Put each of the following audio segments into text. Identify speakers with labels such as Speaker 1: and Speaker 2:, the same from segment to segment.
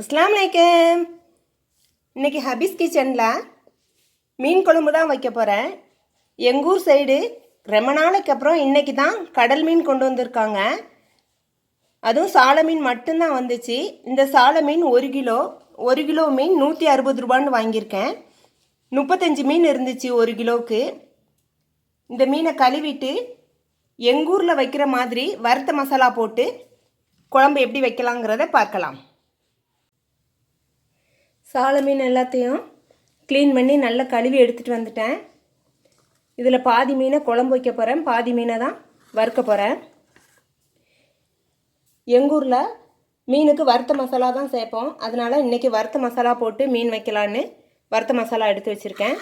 Speaker 1: அஸ்லாம் வலைக்கம் இன்னைக்கு ஹபீஸ் கிச்சனில் மீன் குழம்பு தான் வைக்க போகிறேன் எங்கூர் சைடு ரொம்ப நாளைக்கு அப்புறம் இன்றைக்கி தான் கடல் மீன் கொண்டு வந்திருக்காங்க. அதுவும் சால மீன் மட்டும்தான் வந்துச்சு. இந்த சால மீன் ஒரு கிலோ ஒரு கிலோ மீன் நூற்றி அறுபது ரூபான்னு வாங்கியிருக்கேன். முப்பத்தஞ்சு மீன் இருந்துச்சு ஒரு கிலோவுக்கு. இந்த மீனை கழுவிட்டு எங்கூரில் வைக்கிற மாதிரி வறுத்த மசாலா போட்டு குழம்பு எப்படி வைக்கலாங்கிறத பார்க்கலாம். சால மீன் எல்லாத்தையும் க்ளீன் பண்ணி நல்லா கழுவி எடுத்துகிட்டு வந்துட்டேன். இதில் பாதி மீனை குழம்பு வைக்க போகிறேன் பாதி மீனை தான் வறுக்க போகிறேன் எங்கள் ஊரில் மீனுக்கு வறுத்த மசாலா தான் சேர்ப்போம். அதனால் இன்றைக்கி வறுத்த மசாலா போட்டு மீன் வைக்கலான்னு வறுத்த மசாலா எடுத்து வச்சுருக்கேன்.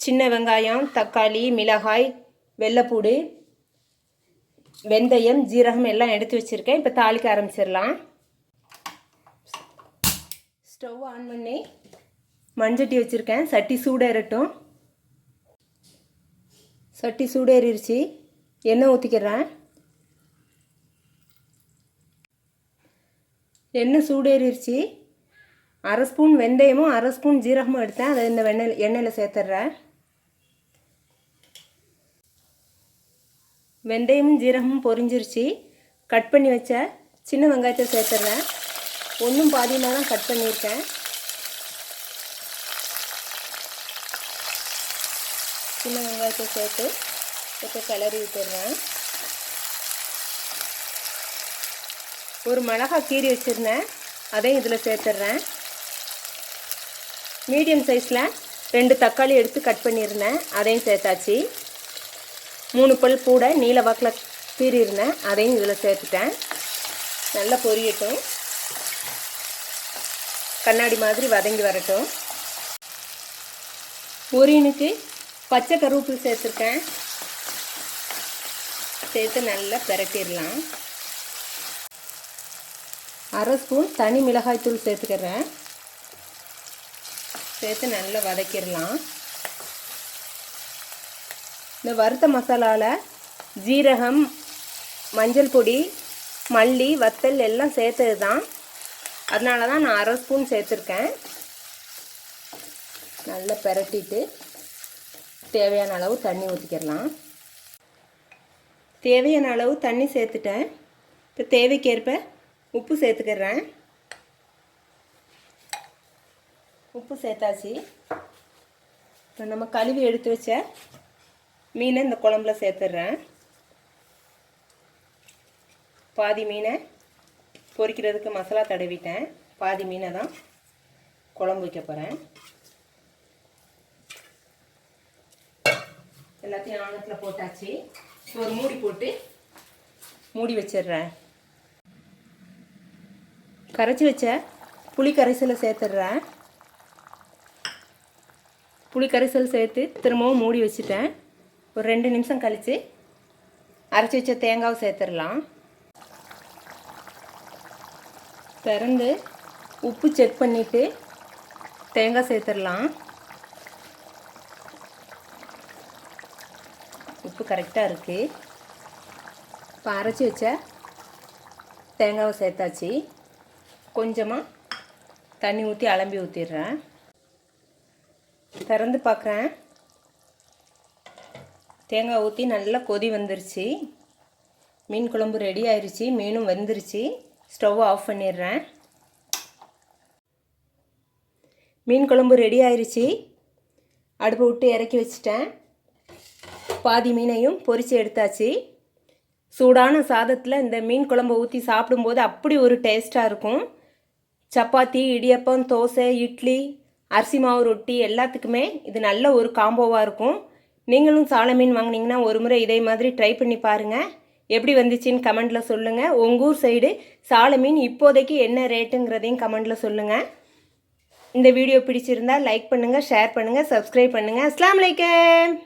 Speaker 1: சின்ன வெங்காயம் தக்காளி மிளகாய் வெள்ளைப்பூடு வெந்தயம் ஜீரகம் எல்லாம் எடுத்து வச்சுருக்கேன். இப்போ தாளிக்க ஆரம்பிச்சிடலாம். ஸ்டவ் ஆன் பண்ணி மண்சட்டி வச்சுருக்கேன். சட்டி சூடேறட்டும். சட்டி சூடேறிடுச்சு எண்ணெய் ஊற்றிக்கிறேன் எண்ணெய் சூடேறிடுச்சு அரை ஸ்பூன் வெந்தயமும் அரை ஸ்பூன் ஜீரகமும் எடுத்தேன். அதை இந்த வெண்ணெய் எண்ணெயில் சேர்த்துட்றேன் வெந்தயமும் ஜீரகமும் பொரிஞ்சிருச்சு. கட் பண்ணி வச்ச சின்ன வெங்காயத்தை சேர்த்துட்றேன் ஒன்றும் பாதியமாக தான் கட் பண்ணியிருக்கேன். சின்ன வெங்காயத்தை சேர்த்து இப்போ கிளறி விட்டுடுறேன். ஒரு மிளகா கீரி வச்சுருந்தேன். அதையும் இதில் சேர்த்துட்றேன். மீடியம் சைஸில் ரெண்டு தக்காளி எடுத்து கட் பண்ணியிருந்தேன். அதையும் சேர்த்தாச்சு. மூணு பல் கூட நீல வாக்கில் கீறியிருந்தேன். அதையும் இதில் சேர்த்துட்டேன். நல்லா பொரியட்டும். கண்ணாடி மாதிரி வதங்கி வரட்டும். ஒரு இனுக்கு பச்சை கருவேப்பில் சேர்த்துருக்கேன். சேர்த்து நல்லா பிரட்டிடலாம். அரை ஸ்பூன் தனி மிளகாய்த்தூள் சேர்த்துக்கிறேன். சேர்த்து நல்லா வதக்கிடலாம். இந்த வறுத்த மசாலாவில் ஜீரகம் மஞ்சள் பொடி மல்லி வத்தல் எல்லாம் சேர்த்தது தான் அதனால தான் நான் அரை ஸ்பூன் சேர்த்துருக்கேன். நல்லா பெரட்டிட்டு தேவையான அளவு தண்ணி ஊற்றிக்கிடலாம் தேவையான அளவு தண்ணி சேர்த்துட்டேன். இப்போ தேவைக்கேற்ப உப்பு சேர்த்துக்கிறேன். உப்பு சேர்த்தாச்சு. இப்போ நம்ம கழுவி எடுத்து வச்ச மீனை இந்த குழம்புல சேர்த்துட்றேன் பாதி மீனை பொரிக்கிறதுக்கு மசாலா தடவிட்டேன். பாதி மீனை தான் குழம்பு வைக்க போகிறேன் எல்லாத்தையும் ஆழத்தில் போட்டாச்சு. ஒரு மூடி போட்டு மூடி வச்சிடுறேன். கரைச்சி வச்ச புளி கரைசலை சேர்த்துட்றேன். புளி கரைசல் சேர்த்து திரும்பவும் மூடி வச்சுட்டேன். ஒரு ரெண்டு நிமிஷம் கழித்து அரைச்சி வச்ச தேங்காவை சேர்த்துடலாம். திறந்து உப்பு செக் பண்ணிவிட்டு தேங்காய் சேர்த்துடலாம். உப்பு கரெக்டாக இருக்குது இப்போ அரைச்சி வச்ச தேங்காவை சேர்த்தாச்சு. கொஞ்சமாக தண்ணி ஊற்றி அலம்பி ஊற்றிடுறேன் திறந்து பார்க்குறேன் தேங்காய் ஊற்றி நல்லா கொதி வந்துருச்சு. மீன் குழம்பு ரெடி ஆயிடுச்சு மீனும் வெந்துருச்சு. ஸ்டவ் ஆஃப் பண்ணிடுறேன். மீன் குழம்பு ரெடி ஆயிடுச்சு அடுப்பு விட்டு இறக்கி வச்சிட்டேன். பாதி மீனையும் பொரித்து எடுத்தாச்சு. சூடான சாதத்தில் இந்த மீன் குழம்பு ஊற்றி சாப்பிடும்போது அப்படி ஒரு டேஸ்ட்டாக இருக்கும். சப்பாத்தி இடியப்பம் தோசை இட்லி அரிசி மாவு ரொட்டி எல்லாத்துக்குமே இது நல்ல ஒரு காம்போவாக இருக்கும். நீங்களும் சால மீன் வாங்கினீங்கன்னா ஒரு முறை இதே மாதிரி ட்ரை பண்ணி பாருங்கள் எப்படி வந்துச்சுன்னு கமெண்டில் சொல்லுங்கள் உங்கள் ஊர் சைடு சாலை மீன் இப்போதைக்கு என்ன ரேட்டுங்கிறதையும் கமெண்டில் சொல்லுங்கள் இந்த வீடியோ பிடிச்சிருந்தா லைக் பண்ணுங்கள் ஷேர் பண்ணுங்கள் சப்ஸ்கிரைப் பண்ணுங்கள் அஸ்லாம் வலைக்கம்